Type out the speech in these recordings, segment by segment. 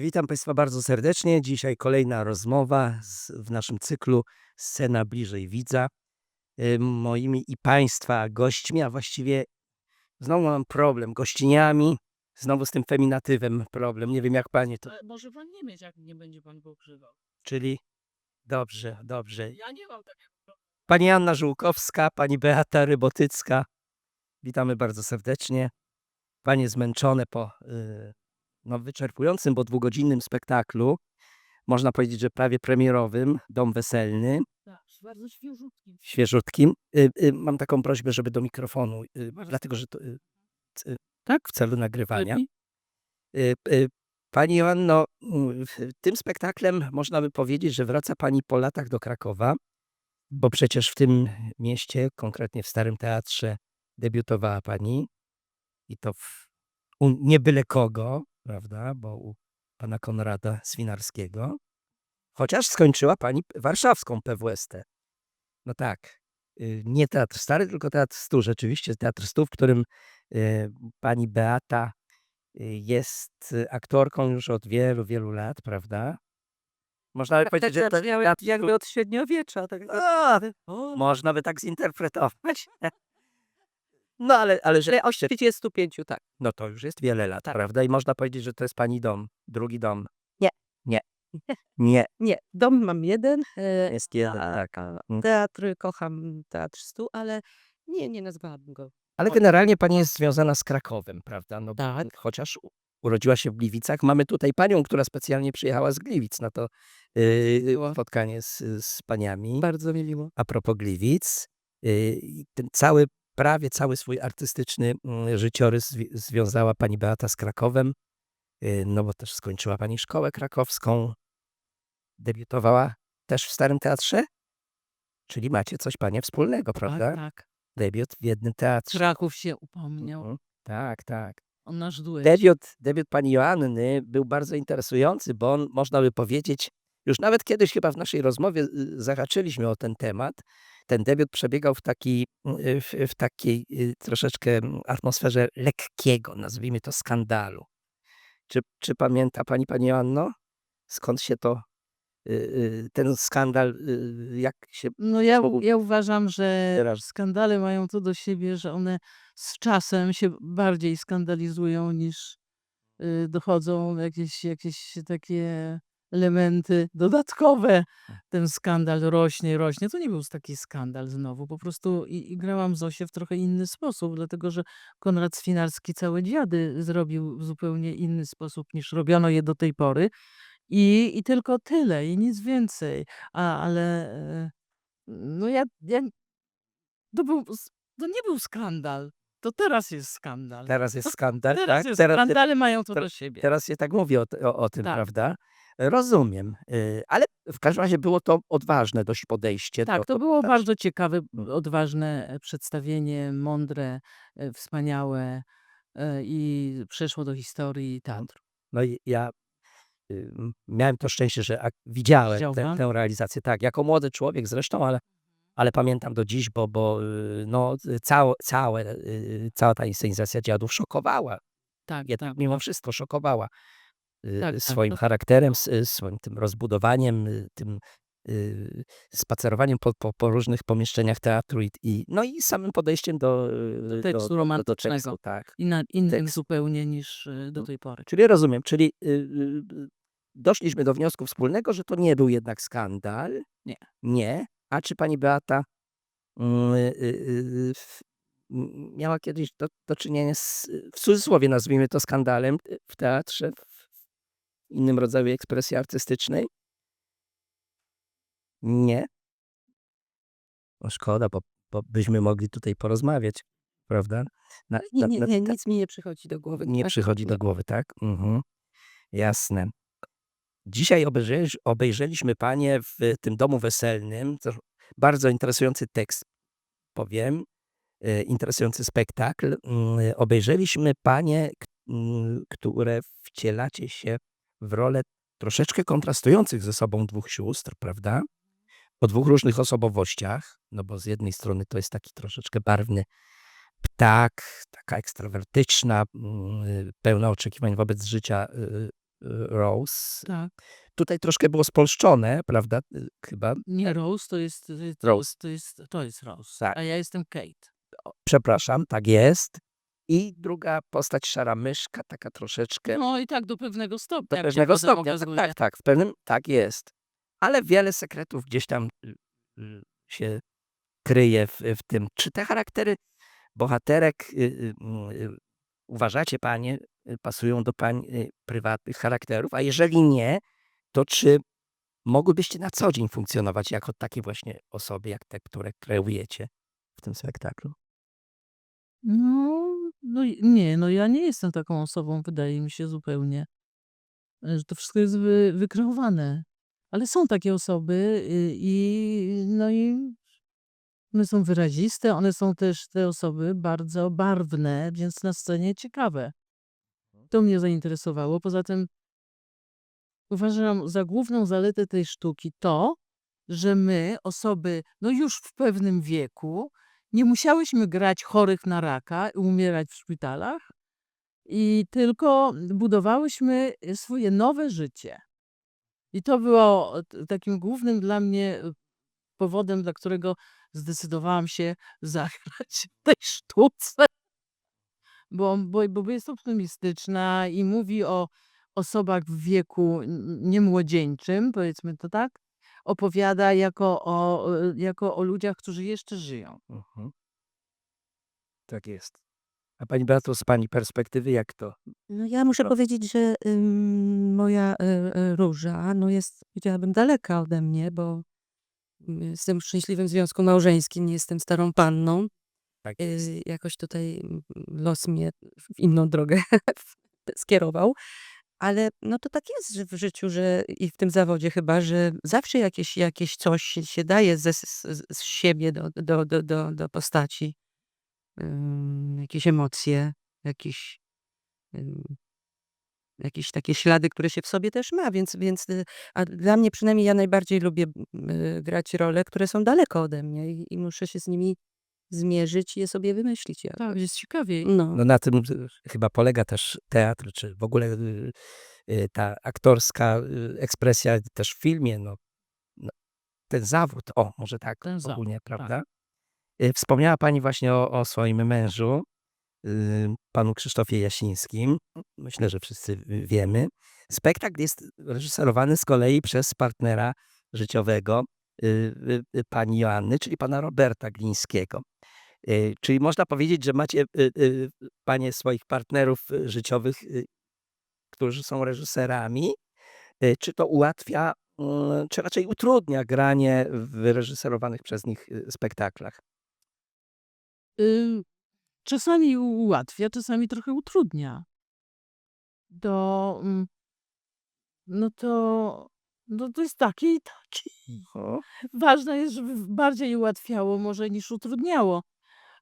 Witam Państwa bardzo serdecznie. Dzisiaj kolejna rozmowa z, w naszym cyklu Scena bliżej widza. Y, Moimi i Państwa gośćmi, a właściwie znowu mam problem gościniami, znowu z tym feminatywem problem. Nie wiem jak Panie to, może pan nie mieć, jak nie będzie pan pokrywał. czyli dobrze, dobrze. Ja nie mam takiego. Pani Anna Żółkowska, Pani Beata Rybotycka. Witamy bardzo serdecznie. Panie zmęczone po y, no, wyczerpującym, bo dwugodzinnym spektaklu. Można powiedzieć, że prawie premierowym, Dom Weselny, Tak, bardzo świeżutki. świeżutkim. Y, y, mam taką prośbę, żeby do mikrofonu, y, dlatego że to y, c- tak w celu nagrywania. Y, y, Pani Joanno, w- tym spektaklem można by powiedzieć, że wraca Pani po latach do Krakowa, bo przecież w tym mieście, konkretnie w Starym Teatrze, debiutowała Pani i to w, u nie byle kogo, prawda, bo u Pana Konrada Swinarskiego, chociaż skończyła Pani warszawską PWST. No tak, y, nie Teatr Stary, tylko Teatr Stu, rzeczywiście Teatr Stu, w którym y, Pani Beata y, jest aktorką już od wielu, wielu lat, prawda? Można by powiedzieć, że to jakby od średniowiecza. Tak, A, o, można by tak zinterpretować. No ale, ale że ale 35, tak. no to już jest wiele lat, Tak. prawda? I można powiedzieć, że to jest pani dom, drugi dom. Nie. Nie. Nie. Nie, dom mam jeden. e, Jest jeden, tak. Mm. Teatr, kocham teatr stu, ale nie, nie nazwałabym go. Ale generalnie pani jest związana z Krakowem, prawda? No, Tak. Chociaż u- urodziła się w Gliwicach. Mamy tutaj panią, która specjalnie przyjechała z Gliwic na to yy, spotkanie z, z paniami. Bardzo mi miło. A propos Gliwic, yy, i ten cały, prawie cały swój artystyczny mm, życiorys zwi- związała pani Beata z Krakowem, yy, no bo też skończyła pani szkołę krakowską, debiutowała też w Starym Teatrze, czyli macie coś panie wspólnego, prawda? Tak, tak. Debiut w jednym teatrze. Kraków się upomniał Mhm. Tak, tak. o nasz duet. Debiut, debiut pani Joanny był bardzo interesujący, bo on, można by powiedzieć, już nawet kiedyś chyba w naszej rozmowie y, zahaczyliśmy o ten temat. Ten debiut przebiegał w, taki, y, w, w takiej y, troszeczkę mm, atmosferze lekkiego, nazwijmy to skandalu. Czy, czy pamięta pani, pani Joanno, skąd się to, ten skandal, jak się No ja, ja uważam, że skandale mają to do siebie, że one z czasem się bardziej skandalizują niż dochodzą jakieś, jakieś takie elementy dodatkowe. Ten skandal rośnie, rośnie. To nie był taki skandal znowu. Po prostu i, i grałam Zosię w trochę inny sposób, dlatego że Konrad Swinarski całe dziady zrobił w zupełnie inny sposób niż robiono je do tej pory. I, i tylko tyle, i nic więcej. A, ale e, no ja, ja to, był, to nie był skandal. To teraz jest skandal. teraz jest skandal, Teraz tak? jest skandale mają to do siebie. Teraz się tak mówi o, o, o tym, Tak. prawda? Rozumiem. y, Ale w każdym razie było to odważne dość podejście. Tak, do, to było tak. bardzo ciekawe, Mm. odważne e, przedstawienie, mądre, e, wspaniałe e, i przeszło do historii teatru. No i ja y, miałem to szczęście, że ak- widziałem Widział tę, pan? tę realizację. Tak, jako młody człowiek zresztą, ale, ale pamiętam do dziś, bo, bo y, no, y, całe, całe, y, cała ta inscenizacja dziadów szokowała. Tak, Jednak tak. mimo wszystko szokowała Tak, tak, swoim to- charakterem, swoim tym rozbudowaniem, tym spacerowaniem po, po, po różnych pomieszczeniach teatru i, i, no i samym podejściem do, y, tekstu do, do, do romantycznego. tekstu. Tak. Inna, innym tekst. zupełnie niż do Mhm. tej pory. Czyli rozumiem, czyli doszliśmy do wniosku wspólnego, że to nie był jednak skandal. Nie. Nie. A czy pani Beata mm, y, y, y, miała kiedyś do, do czynienia z, w cudzysłowie nazwijmy to skandalem w teatrze, w innym rodzaju ekspresji artystycznej? Nie. No szkoda, bo, bo byśmy mogli tutaj porozmawiać, prawda? Na, Nie, nie, nie, nic mi nie przychodzi do głowy. nie tak? przychodzi do głowy, tak? Mhm. Jasne. Dzisiaj obejrzeli, obejrzeliśmy Panie w tym domu weselnym. Bardzo interesujący tekst, powiem. e, Interesujący spektakl. Mm, Obejrzeliśmy Panie, mm, które wcielacie się w rolę troszeczkę kontrastujących ze sobą dwóch sióstr, prawda? O dwóch różnych osobowościach. No bo z jednej strony to jest taki troszeczkę barwny ptak, taka ekstrawertyczna, mm, pełna oczekiwań wobec życia Rose. Tak. Tutaj troszkę było spolszczone, prawda? y, Chyba. Nie Rose, to jest, to jest, Rose. to jest, to jest Rose. Tak. A ja jestem Kate. Przepraszam, tak jest. I druga postać, szara myszka, taka troszeczkę. No i tak do pewnego stopnia. Do pewnego stopnia. Tak, tak, tak. W pewnym tak jest. Ale wiele sekretów gdzieś tam y, y, się kryje w, w tym. Czy te charaktery bohaterek y, y, mm, y, uważacie panie, pasują do pań y, prywatnych charakterów? A jeżeli nie, to czy mogłybyście na co dzień funkcjonować jako takie właśnie osoby, jak te, które kreujecie w tym spektaklu? No, no nie, no ja nie jestem taką osobą, wydaje mi się zupełnie, e, że to wszystko jest wy, wykreowane. Ale są takie osoby y, i no i one są wyraziste, one są też te osoby bardzo barwne, więc na scenie ciekawe. To mnie zainteresowało. Poza tym uważam za główną zaletę tej sztuki to, że my, osoby no już w pewnym wieku, nie musiałyśmy grać chorych na raka i umierać w szpitalach, i tylko budowałyśmy swoje nowe życie. I to było takim głównym dla mnie y, powodem, dla którego zdecydowałam się zagrać w tej sztuce. Bo, bo, bo jest optymistyczna i mówi o osobach w wieku niemłodzieńczym, powiedzmy to tak. Opowiada jako o, y, jako o ludziach, którzy jeszcze żyją. Mhm. Tak jest. A pani Beato, z pani perspektywy, jak to? No ja muszę No. powiedzieć, że ym, moja y, y, róża no jest, powiedziałabym, daleka ode mnie, bo y, jestem w szczęśliwym związku małżeńskim, nie jestem starą panną. Tak Y, jakoś tutaj los mnie w inną drogę skierował. Ale no to tak jest w życiu, że i w tym zawodzie chyba, że zawsze jakieś, jakieś coś się, daje ze, z, z siebie do, do, do, do, do postaci. Jakieś emocje, jakieś, jakieś takie ślady, które się w sobie też ma, więc, więc y, a dla mnie przynajmniej ja najbardziej lubię y, grać role, które są daleko ode mnie i, i muszę się z nimi zmierzyć i je sobie wymyślić. jakoś. Tak, jest ciekawiej. No. No na tym y, chyba polega też teatr, czy w ogóle y, y, ta aktorska y, ekspresja też w filmie, no, no, ten zawód, o, może tak Ten zawód, ogólnie, tak. prawda? Y, Wspomniała pani właśnie o, o swoim mężu, y, panu Krzysztofie Jasińskim. Myślę, że wszyscy wiemy. Spektakl jest reżyserowany z kolei przez partnera życiowego y, y, y, pani Joanny, czyli pana Roberta Glińskiego. Y, Czyli można powiedzieć, że macie y, y, panie swoich partnerów życiowych, którzy są reżyserami. Czy to ułatwia, mm, czy raczej utrudnia granie w wyreżyserowanych przez nich spektaklach? Czasami ułatwia, czasami trochę utrudnia. To, mm, no to, no to jest taki i taki. Ważne jest, żeby bardziej ułatwiało może niż utrudniało.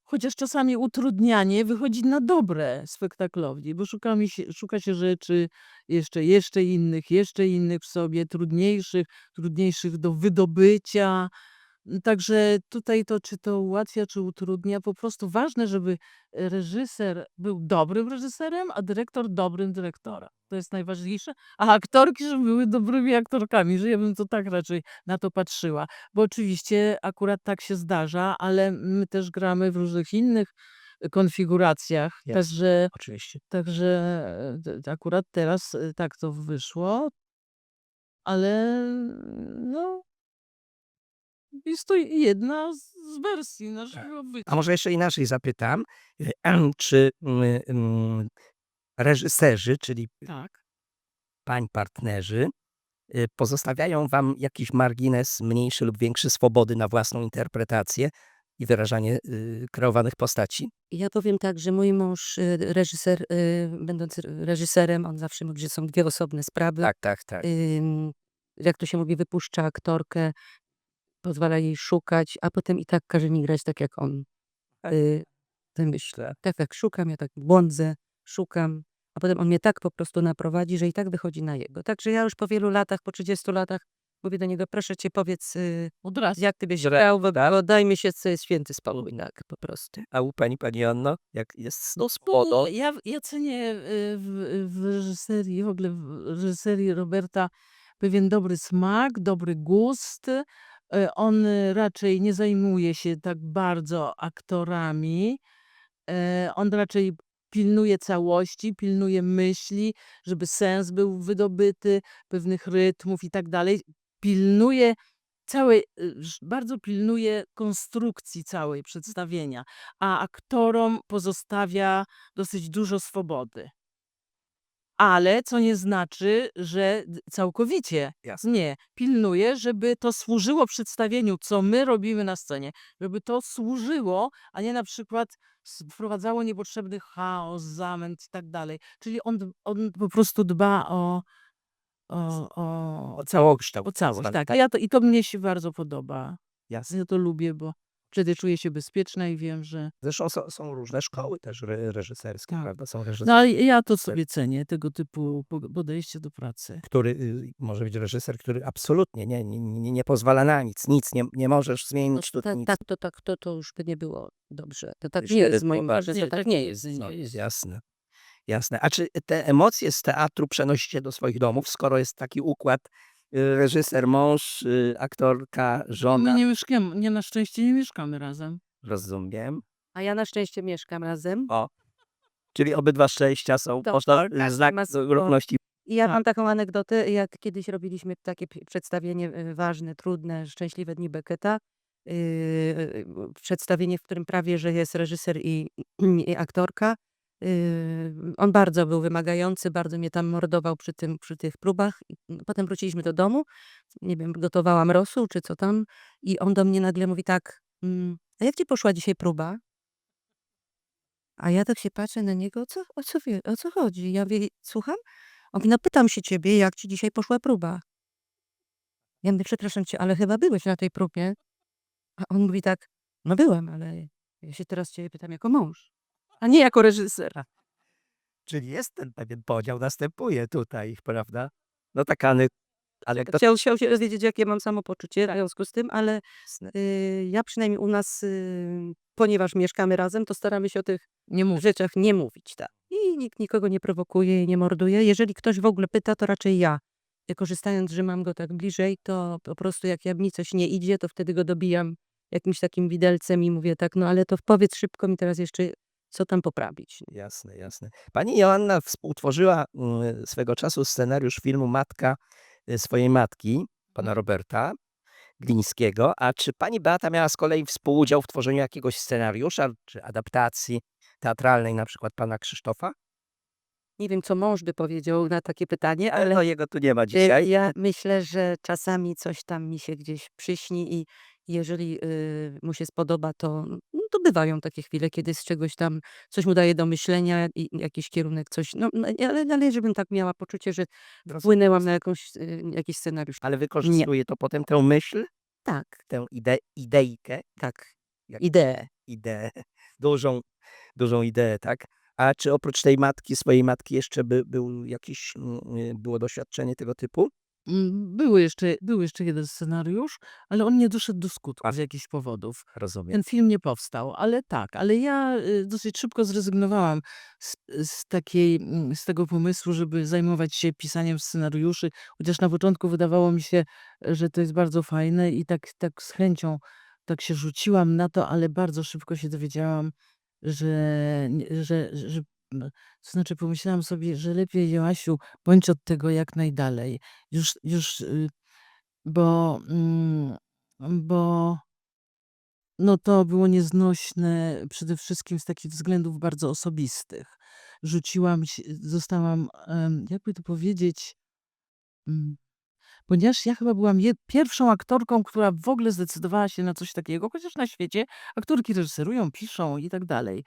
Chociaż czasami utrudnianie wychodzi na dobre spektaklowi, bo się, szuka się rzeczy jeszcze, jeszcze innych, jeszcze innych w sobie, trudniejszych, trudniejszych do wydobycia. Także tutaj to, czy to ułatwia, czy utrudnia, po prostu ważne, żeby reżyser był dobrym reżyserem, a dyrektor dobrym dyrektorem. To jest najważniejsze. A aktorki, żeby były dobrymi aktorkami, że ja bym to tak raczej na to patrzyła. Bo oczywiście akurat tak się zdarza, ale my też gramy w różnych innych konfiguracjach. Jasne. Także, oczywiście. także e, akurat teraz e, tak to wyszło, ale no, jest to jedna z wersji naszego bycia. A może jeszcze inaczej zapytam, y, czy mm, reżyserzy, czyli Tak. pań partnerzy, y, pozostawiają wam jakiś margines mniejszy lub większy swobody na własną interpretację i wyrażanie y, kreowanych postaci? Ja powiem tak, że mój mąż, y, reżyser, y, będąc reżyserem, on zawsze mówi, że są dwie osobne sprawy. Tak, tak, tak. Jak to się mówi, wypuszcza aktorkę, pozwala jej szukać, a potem i tak każe mi grać tak, jak on y, wymyśla. Tak jak szukam, ja tak błądzę, szukam, a potem on mnie tak po prostu naprowadzi, że i tak wychodzi na jego. Także ja już po wielu latach, po 30 latach Mówię do niego, proszę cię, powiedz, y, Od razu. jak ty byś Że- grał, bo, bo daj mi się c- święty spokój, tak, po prostu. A u pani, pani Joanno, jak jest No, z? Ja, ja cenię y, w, w reżyserii, w ogóle w reżyserii Roberta pewien dobry smak, dobry gust. Y, On y, raczej nie zajmuje się tak bardzo aktorami. E, On raczej pilnuje całości, pilnuje myśli, żeby sens był wydobyty, pewnych rytmów i tak dalej. Pilnuje całej, y, bardzo pilnuje konstrukcji całej przedstawienia, a aktorom pozostawia dosyć dużo swobody. Ale co nie znaczy, że całkowicie Jasne. nie. Pilnuje, żeby to służyło przedstawieniu, co my robimy na scenie. Żeby to służyło, a nie na przykład wprowadzało niepotrzebny chaos, zamęt i tak dalej. Czyli on, on po prostu dba o, o, o, O całokształt. o całość. zwany, Tak. A ja to, I to mnie się bardzo podoba. Jasne. Ja to lubię, bo wtedy czuję się bezpieczna i wiem, że. Zresztą są, są różne szkoły też re, reżyserskie, Tak. prawda? Są reżyserzy, No ale ja to sobie cenię, tego typu po- podejście do pracy. który y, może być reżyser, który absolutnie nie, nie, nie, nie pozwala na nic, nic, nie, nie możesz No, zmienić tu ta, nic. tak, to, tak, to, to już by nie było dobrze. To tak nie jest w moim Nie, to tak tak nie jest. No, nie jest. jasne. Jasne. A czy te emocje z teatru przenosicie do swoich domów, skoro jest taki układ reżyser, mąż, y, aktorka, My żona? nie mieszkamy, nie na szczęście nie mieszkamy razem. Rozumiem. A ja na szczęście mieszkam razem. O. Czyli obydwa szczęścia są, To można każdy znak ma swój- równości. I ja Tak. mam taką anegdotę, jak kiedyś robiliśmy takie przedstawienie y, ważne, trudne, Szczęśliwe Dni Becketa. Yy, y, przedstawienie, w którym prawie, że jest reżyser i, i aktorka. Yy, on bardzo był wymagający, bardzo mnie tam mordował przy, tym, przy tych próbach. I Potem wróciliśmy do domu, nie wiem, gotowałam rosół czy co tam i on do mnie nagle mówi tak, "Mm, a jak ci poszła dzisiaj próba? A ja tak się patrzę na niego, o co, o co, o co chodzi? Ja słucham? On mówi, no pytam się ciebie, jak ci dzisiaj poszła próba? Ja mówię, przepraszam cię, ale chyba byłeś na tej próbie. A on mówi tak, no byłem, ale ja się teraz ciebie pytam jako mąż, a nie jako reżysera. Czyli jest ten pewien podział, następuje tutaj, prawda? No tak, Any, ale kto... Chciał, chciał się dowiedzieć, jakie mam samopoczucie w związku z tym, ale y, ja przynajmniej u nas, y, ponieważ mieszkamy razem, to staramy się o tych Nie mów. rzeczach nie mówić. Tak. I nikt nikogo nie prowokuje i nie morduje. Jeżeli ktoś w ogóle pyta, to raczej ja. Y, Korzystając, że mam go tak bliżej, to po prostu jak ja mi coś nie idzie, to wtedy go dobijam jakimś takim widelcem i mówię tak, no ale to powiedz szybko mi teraz jeszcze, co tam poprawić. Jasne, jasne. Pani Joanna współtworzyła mm, swego czasu scenariusz filmu Matka y, swojej matki, pana Roberta Glińskiego. A czy pani Beata miała z kolei współudział w tworzeniu jakiegoś scenariusza, czy adaptacji teatralnej, na przykład pana Krzysztofa? Nie wiem, co mąż by powiedział na takie pytanie, Ale ale no, jego tu nie ma y, dzisiaj. ja myślę, że czasami coś tam mi się gdzieś przyśni i jeżeli y, mu się spodoba, to, no, to bywają takie chwile, kiedy z czegoś tam coś mu daje do myślenia i jakiś kierunek, coś. No, no, ale, ale żebym tak miała poczucie, że wpłynęłam na jakąś, y, jakiś scenariusz. Ale wykorzystuje to potem tę myśl, Tak, tę ide idejkę, tak. Jak- Ideę. ideę, dużą, dużą ideę, tak? A czy oprócz tej matki, swojej matki jeszcze by, był jakiś, mm, y, było doświadczenie tego typu? Mm, Było jeszcze, był jeszcze jeden scenariusz, ale on nie doszedł do skutku z jakichś powodów. Rozumiem. Ten film nie powstał, ale tak, ale ja y, dosyć szybko zrezygnowałam z, z, takiej, mm, z tego pomysłu, żeby zajmować się pisaniem scenariuszy, chociaż na początku wydawało mi się, że to jest bardzo fajne i tak, tak z chęcią tak się rzuciłam na to, ale bardzo szybko się dowiedziałam, że, nie- że, że to znaczy pomyślałam sobie, że lepiej Joasiu, bądź od tego jak najdalej. Już, już, y, bo, mm, bo no to było nieznośne przede wszystkim z takich względów bardzo osobistych. Rzuciłam się, zostałam, jakby to powiedzieć, mm, ponieważ ja chyba byłam pierwszą aktorką, która w ogóle zdecydowała się na coś takiego, chociaż na świecie aktorki reżyserują, piszą i tak dalej.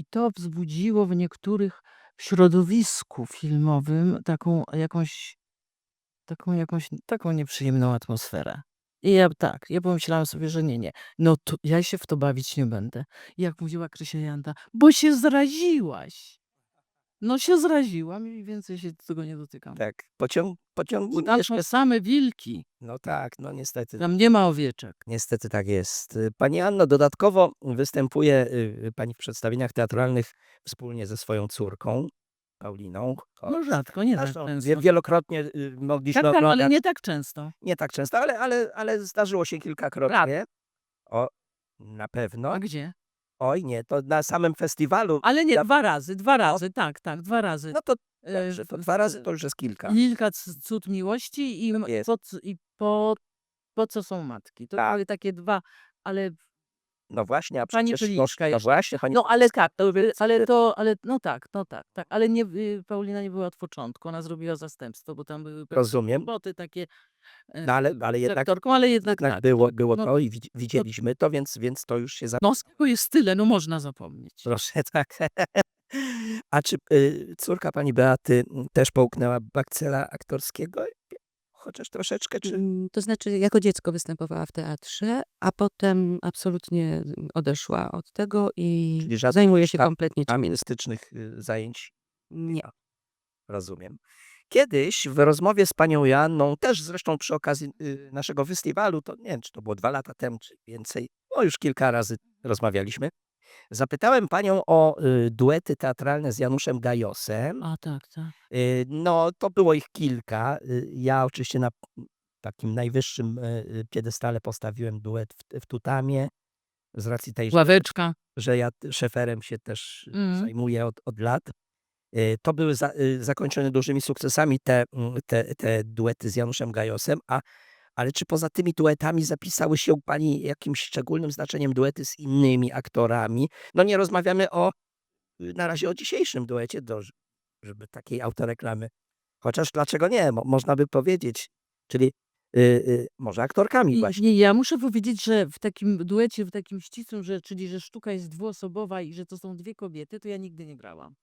I to wzbudziło w niektórych w środowisku filmowym taką jakąś, taką jakąś, taką nieprzyjemną atmosferę. I ja tak, ja pomyślałam sobie, że nie, nie, no to ja się w to bawić nie będę. I jak mówiła Krysia Janda, bo się zraziłaś. No się zraziłam i więcej się tego nie dotykam. Tak, pociąg, Bo pociągnij tam są same wilki. No tak, no niestety. Tam nie ma owieczek. Niestety tak jest. Y, Pani Anno, dodatkowo występuje y, Pani w przedstawieniach teatralnych wspólnie ze swoją córką, Pauliną. No rzadko, nie tak zresztą często. wie- Wielokrotnie y, mogliśmy Tak, tak, ale nie tak często. Nie tak często, ale, ale, ale zdarzyło się kilkakrotnie. O, na pewno. A gdzie? Oj nie, to na samym festiwalu. Ale nie, Ja- dwa razy, dwa razy, tak, tak, dwa razy. No to E, dobrze, to w- dwa razy to już jest kilka. Lilka C- Cud Miłości i, m- Jest. po, c- i po, po co są matki. To Tak. były takie dwa, ale No właśnie, a Pani przecież no, Pyliczka no jeszcze. właśnie, pani no ale tak, to, ale to, ale no tak, no tak, tak, ale nie, y, Paulina nie była od początku, ona zrobiła zastępstwo, bo tam były pewne rozumiem. roboty takie No ale, ale jednak, aktorką, ale jednak tak. było, było No, to i widz- widzieliśmy to, więc, więc to już się za... no jest tyle, no można zapomnieć. Proszę, tak. A czy y, córka pani Beaty m, też połknęła bakcela aktorskiego? Chociaż troszeczkę, czy... Mm, To znaczy, jako dziecko występowała w teatrze, a potem absolutnie mm, odeszła od tego i Czyli zajmuje się kompletnie. Artystycznych y, zajęć Nie. Rozumiem. Kiedyś w rozmowie z panią Joanną, też zresztą przy okazji y, naszego festiwalu, to nie wiem, czy to było dwa lata temu, czy więcej, no już kilka razy rozmawialiśmy, zapytałem panią o y, duety teatralne z Januszem Gajosem. A tak, tak. Y, no, to było ich kilka. Y, ja oczywiście na takim najwyższym y, piedestale postawiłem duet w, w Tutamie, z racji tej, że Ławeczka. że ja t- szeferem się też y, Mhm. zajmuję od, od lat. Y, To były za, y, zakończone dużymi sukcesami te, mm, te, te duety z Januszem Gajosem, a, ale czy poza tymi duetami zapisały się u Pani jakimś szczególnym znaczeniem duety z innymi aktorami? No nie rozmawiamy o, y, na razie o dzisiejszym duecie, do, żeby takiej autoreklamy. Chociaż dlaczego nie? Mo, można by powiedzieć. Czyli y, y, może aktorkami I, właśnie. nie, ja muszę powiedzieć, że w takim duecie, w takim ścisłym, że, czyli że sztuka jest dwuosobowa i że to są dwie kobiety, to ja nigdy nie grałam.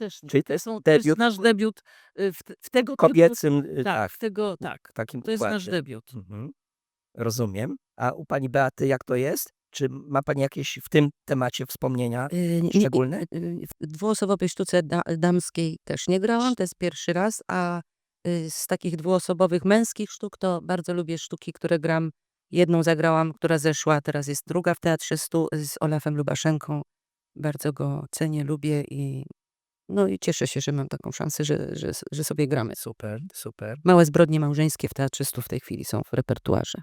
Też nie. Czyli to jest są, to jest nasz debiut y, w, te- w tego typu- Kobiecym, y, Tak, tak, w tego, tak. takim To jest nasz debiut. Mhm. Rozumiem. A u pani Beaty jak to jest? Czy ma pani jakieś w tym temacie wspomnienia? Y, nie- Szczególne? y, y, W dwuosobowej sztuce da, damskiej też nie grałam, to jest pierwszy raz, a y, z takich dwuosobowych męskich sztuk to bardzo lubię sztuki, które gram. Jedną zagrałam, która zeszła, teraz jest druga w Teatrze Stu z Olafem Lubaszenką. Bardzo go cenię, lubię i no i cieszę się, że mam taką szansę, że, że, że sobie gramy. Super, super. Małe zbrodnie małżeńskie w Teatrze Stu w tej chwili są w repertuarze.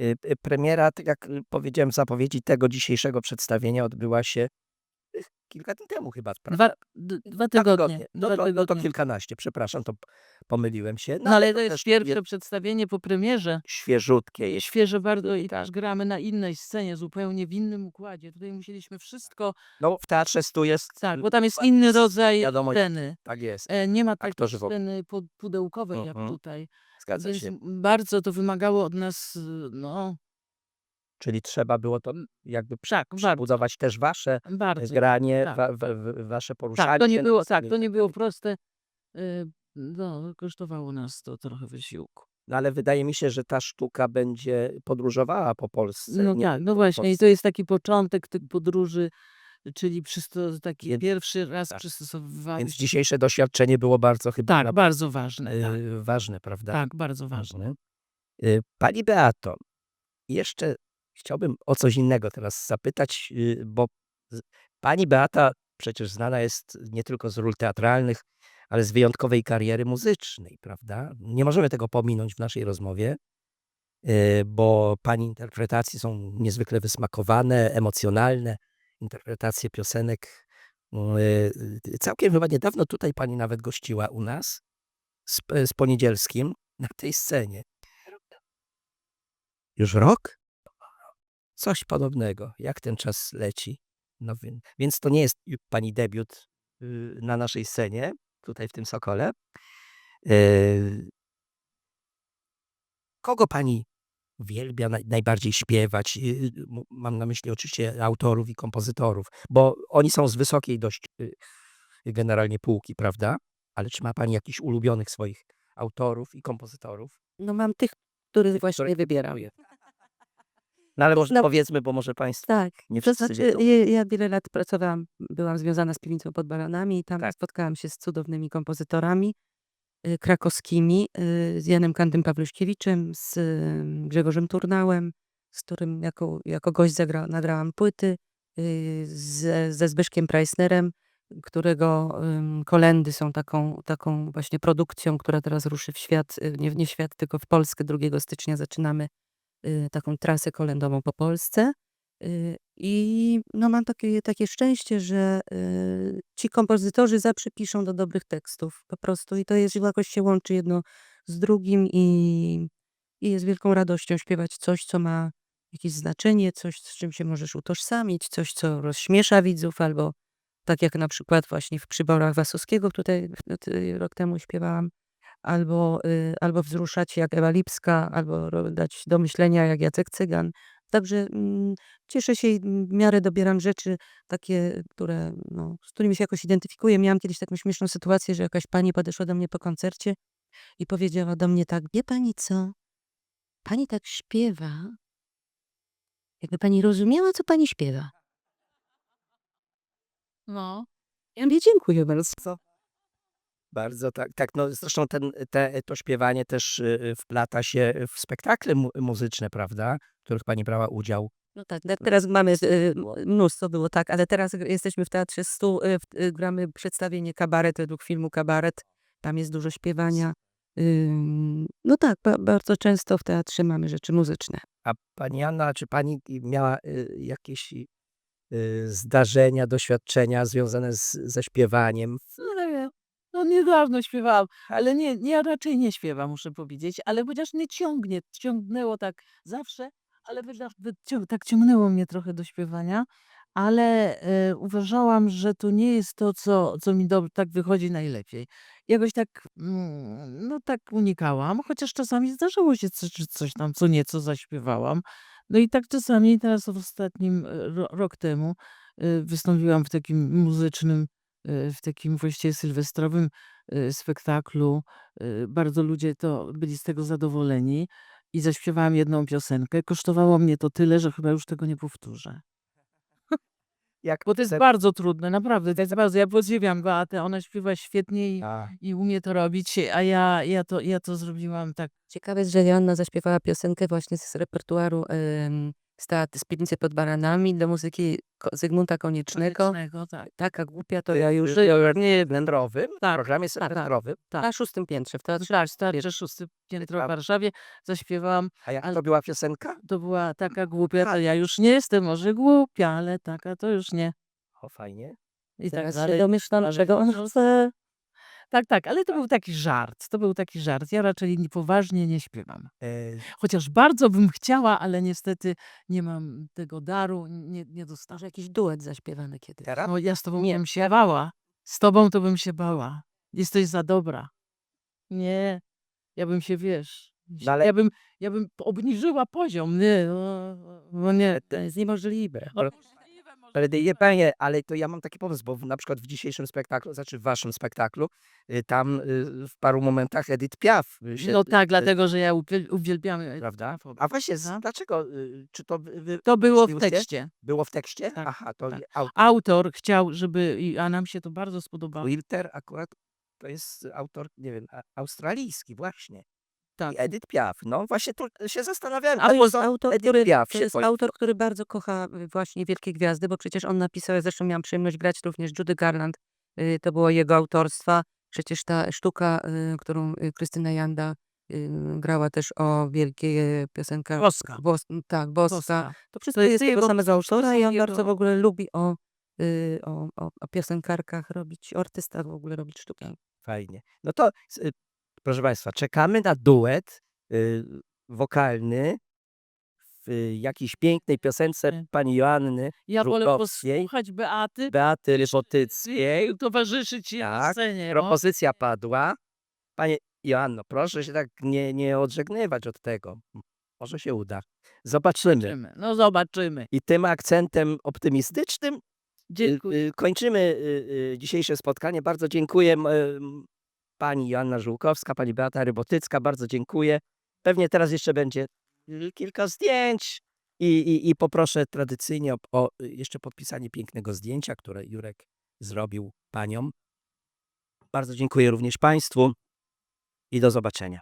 Y, y, Premiera, tak jak y, powiedziałem w zapowiedzi tego dzisiejszego przedstawienia, odbyła się kilka dni temu chyba. prawda? Dwa, d- dwa Dwa tygodnie. No, dwa to, no to tygodnie. kilkanaście, przepraszam, to p- pomyliłem się. No ale to też jest pierwsze je- przedstawienie po premierze. świeżutkie jest. Świeże bardzo i Tak. też gramy na innej scenie, zupełnie w innym układzie. Tutaj musieliśmy wszystko, No w Teatrze Stu jest... tak, bo tam jest inny rodzaj wiadomo, sceny. Tak jest, E, Nie ma takiej Aktorzy w- sceny pu- pudełkowej jak Mhm. tutaj. zgadza Więc się. bardzo to wymagało od nas, y, no, Czyli trzeba było to jakby tak, przebudować też wasze bardzo. granie, tak. wa, wa, wa, wasze poruszanie Tak, to nie było, tak, to nie było proste. y, No, kosztowało nas to trochę wysiłku. No ale wydaje mi się, że ta sztuka będzie podróżowała po Polsce. No nie tak, no właśnie, i to jest taki początek tych podróży, czyli przysto- taki Więc- pierwszy raz tak. przystosowywanie Więc dzisiejsze doświadczenie było bardzo chyba Tak, na- bardzo ważne. Tak, y, ważne, prawda? tak bardzo ważne. Pani Beato, jeszcze chciałbym o coś innego teraz zapytać, y, bo pani Beata przecież znana jest nie tylko z ról teatralnych, ale z wyjątkowej kariery muzycznej, prawda? Nie możemy tego pominąć w naszej rozmowie, y, bo pani interpretacje są niezwykle wysmakowane, emocjonalne. Interpretacje piosenek. y, Całkiem chyba niedawno tutaj pani nawet gościła u nas z, z poniedzielskim na tej scenie. Już rok? Coś podobnego. Jak ten czas leci. No, więc to nie jest pani debiut y, na naszej scenie, tutaj w tym Sokole. Y, Kogo pani uwielbia naj, najbardziej śpiewać? Y, Mam na myśli oczywiście autorów i kompozytorów, bo oni są z wysokiej dość y, generalnie półki, prawda? Ale czy ma pani jakichś ulubionych swoich autorów i kompozytorów? No mam tych, których właśnie Które- wybieram. No ale może No. powiedzmy, bo może państwo Tak. nie To wszyscy znaczy, wiedzą. ja, ja wiele lat pracowałam, byłam związana z piwnicą pod Baranami i tam Tak. spotkałam się z cudownymi kompozytorami y, krakowskimi, y, z Janem Kandym Pawluśkiewiczem, z y, Grzegorzem Turnałem, z którym jako, jako gość zagra, nagrałam płyty, y, ze, ze Zbyszkiem Preissnerem, którego ym, kolendy są taką, taką właśnie produkcją, która teraz ruszy w świat, y, nie, nie świat, tylko w Polskę. 2 stycznia zaczynamy taką trasę kolędową po Polsce. Y, I no mam takie, takie szczęście, że y, ci kompozytorzy zawsze piszą do dobrych tekstów po prostu i to jest jakoś się łączy jedno z drugim i, i jest wielką radością śpiewać coś, co ma jakieś znaczenie, coś, z czym się możesz utożsamić, coś, co rozśmiesza widzów, albo tak jak na przykład właśnie w Przyborach Wasowskiego, tutaj y, rok temu śpiewałam, albo, y, albo wzruszać jak Ewa Lipska, albo dać do myślenia jak Jacek Cygan. Także mm, cieszę się i w miarę dobieram rzeczy takie, które, no, z którymi się jakoś identyfikuję. Miałam kiedyś taką śmieszną sytuację, że jakaś pani podeszła do mnie po koncercie i powiedziała do mnie tak, wie pani co, pani tak śpiewa, jakby pani rozumiała, co pani śpiewa. No. Ja mówię, dziękuję bardzo. Bardzo tak, tak. No zresztą ten, te, to śpiewanie też y, y, wplata się w spektakle mu, muzyczne, prawda? W których pani brała udział. No tak, te- teraz mamy y, mnóstwo było tak, ale teraz jesteśmy w Teatrze Stu, gramy przedstawienie kabaret według filmu Kabaret. Tam jest dużo śpiewania. No tak, ba, bardzo często w teatrze mamy rzeczy muzyczne. A pani Anna, czy pani miała jakieś zdarzenia, doświadczenia związane z, ze śpiewaniem? No nie. No niedawno śpiewałam, ale nie, nie, ja raczej nie śpiewam, muszę powiedzieć, ale chociaż mnie ciągnie, ciągnęło tak zawsze, ale wyda- wy- cią- tak ciągnęło mnie trochę do śpiewania, ale e, uważałam, że to nie jest to, co, co mi do, tak wychodzi najlepiej. Jakoś tak, mm, no tak unikałam, chociaż czasami zdarzyło się coś, że coś tam co nieco zaśpiewałam. No i tak czasami teraz w ostatnim, e, ro, rok temu e, wystąpiłam w takim muzycznym w takim właściwie sylwestrowym y, spektaklu. Y, Bardzo ludzie to byli z tego zadowoleni i zaśpiewałam jedną piosenkę. Kosztowało mnie to tyle, że chyba już tego nie powtórzę. Jak Bo to jest bardzo trudne, naprawdę. To jest bardzo, ja podziwiam Beatę, ona śpiewa świetnie i, A, i umie to robić, a ja, ja, to, ja to zrobiłam tak. Ciekawe jest, że Joanna zaśpiewała piosenkę właśnie z repertuaru z Piwnicy pod Baranami do muzyki Ko- Zygmunta Koniecznego. Koniecznego, tak. Taka głupia to ja już... nie wędrowym, Tak, programie tak, tak. wędrowym. Na szóstym piętrze w teatrze. Tak, starsze szósty piętro w. Warszawie zaśpiewałam. A jak Ale- to była piosenka? To była taka głupia, to ja już nie jestem może głupia, ale taka to już nie. O, fajnie. I tak Teraz się dalej. domyślam, Ale czego on to- chce. Tak, tak, ale to był taki żart. To był taki żart. Ja raczej nie- poważnie nie śpiewam. E, Chociaż bardzo bym chciała, ale niestety nie mam tego daru, nie, nie dostałam. Może jakiś duet zaśpiewany kiedyś. teraz? No ja z tobą Nie. bym się bała. Z tobą to bym się bała. Jesteś za dobra. Nie, ja bym się, wiesz, No ale- ja, bym, ja bym obniżyła poziom. Nie, no, no nie. To jest niemożliwe. No, Ale nie, panie, ale to ja mam taki pomysł, bo w, na przykład w dzisiejszym spektaklu, znaczy w waszym spektaklu, y, tam y, w paru momentach Edith Piaf y, się, No tak, dlatego, że ja uwiel- uwielbiam. prawda? A właśnie, z- Aha. dlaczego? y, Czy to wy, wy- To było w tekście. było w tekście? Tak, Aha, to tak. nie- au- Autor chciał, żeby, i- a nam się to bardzo spodobało. Wilter akurat to jest autor, nie wiem, a- australijski właśnie. Tak. I Edith Piaf. No właśnie tu się zastanawiałem, A to jest autor, Edith który, Piaf to jest autor, który bardzo kocha y, właśnie Wielkie Gwiazdy, bo przecież on napisał, ja zresztą miałam przyjemność grać również Judy Garland, y, to było jego autorstwa. Przecież ta sztuka, y, którą Krystyna Janda grała też o wielkie piosenka. Boska. Bos, tak, Boska. Boska. To wszystko jest jest jego- samego autora i on jego- bardzo w ogóle lubi o, o, o, o piosenkarkach robić, o artystach w ogóle robić sztuki. Fajnie. No to, proszę Państwa, czekamy na duet y, wokalny w y, jakiejś pięknej piosence Nie. pani Joanny Ja wolę Żukowskiej, posłuchać Beaty, Beaty Rybotyckiej. i towarzyszyć jej na Tak, scenie. o. Propozycja padła. Panie Joanno, proszę się tak nie, nie odżegnywać od tego. Może się uda. Zobaczymy. Zobaczymy. No zobaczymy. I tym akcentem optymistycznym y, Dziękuję. y, kończymy y, y, dzisiejsze spotkanie. Bardzo dziękuję m, pani Joanna Żółkowska, pani Beata Rybotycka. Bardzo dziękuję. Pewnie teraz jeszcze będzie kilka zdjęć I, i, I poproszę tradycyjnie o, o jeszcze podpisanie pięknego zdjęcia, które Jurek zrobił paniom. Bardzo dziękuję również Państwu i do zobaczenia.